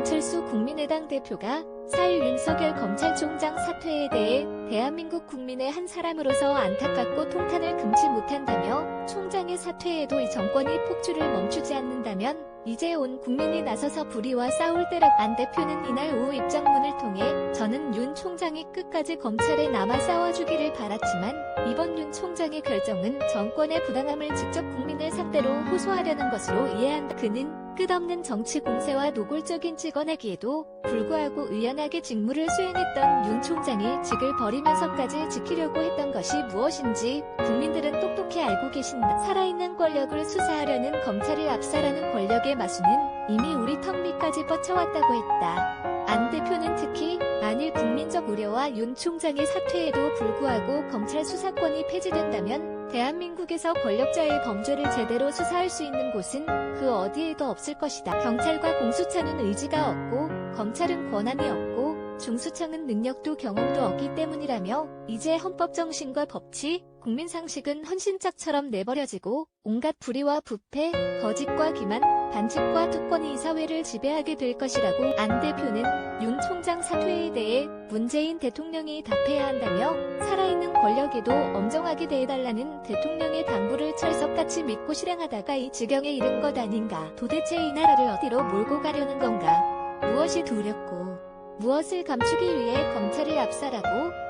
안철수 국민의당 대표가 4일 윤석열 검찰총장 사퇴에 대해 대한민국 국민의 한 사람으로서 안타깝고 통탄을 금치 못한다며 총장의 사퇴에도 이 정권이 폭주를 멈추지 않는다면 이제 온 국민이 나서서 불의와 싸울 때라 안 대표는 이날 오후 입장문을 통해 저는 윤 총장이 끝까지 검찰에 남아 싸워주기를 바랐지만 이번 윤 총장의 결정은 정권의 부당함을 직접 국민을 상대로 호소하려는 것으로 이해한다. 그는 끝없는 정치 공세와 노골적인 찍어내기에도 불구하고 의연하게 직무를 수행했던 윤 총장이 직을 버리 면서까지 지키려고 했던 것이 무엇인지 국민들은 똑똑히 알고 계신다. 살아있는 권력을 수사하려는 검찰을 압살하는 권력의 마수는 이미 우리 턱 밑까지 뻗쳐왔다고 했다. 안 대표는 특히 만일 국민적 우려와 윤 총장의 사퇴에도 불구하고 검찰 수사권이 폐지된다면 대한민국에서 권력자의 범죄를 제대로 수사할 수 있는 곳은 그 어디에도 없을 것이다. 경찰과 공수처는 의지가 없고 검찰은 권한이 없고 중수청은 능력도 경험도 없기 때문이라며 이제 헌법 정신과 법치, 국민 상식은 헌신짝처럼 내버려지고 온갖 불의와 부패, 거짓과 기만, 반칙과 특권이 이 사회를 지배하게 될 것이라고 안 대표는 윤 총장 사퇴에 대해 문재인 대통령이 답해야 한다며 살아있는 권력에도 엄정하게 대해달라는 대통령의 당부를 철석같이 믿고 실행하다가 이 지경에 이른 것 아닌가. 도대체 이 나라를 어디로 몰고 가려는 건가. 무엇이 두렵고 무엇을 감추기 위해 검찰을 압살하고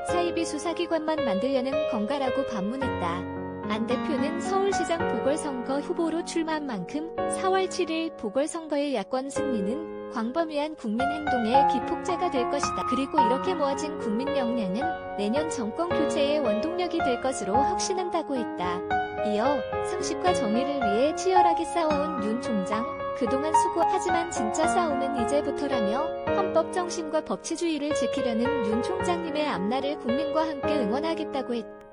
사이비 수사기관만 만들려는 건가라고 반문했다. 안 대표는 서울시장 보궐선거 후보로 출마한 만큼 4월 7일 보궐선거의 야권 승리는 광범위한 국민 행동의 기폭제가 될 것이다. 그리고 이렇게 모아진 국민 역량은 내년 정권 교체의 원동력이 될 것으로 확신한다고 했다. 이어 상식과 정의를 위해 치열하게 싸워온 윤 총장, 그동안 수고 하지만 진짜 싸움은 이제부터라며 헌법 정신과 법치주의를 지키려는 윤 총장님의 앞날을 국민과 함께 응원하겠다고 했다.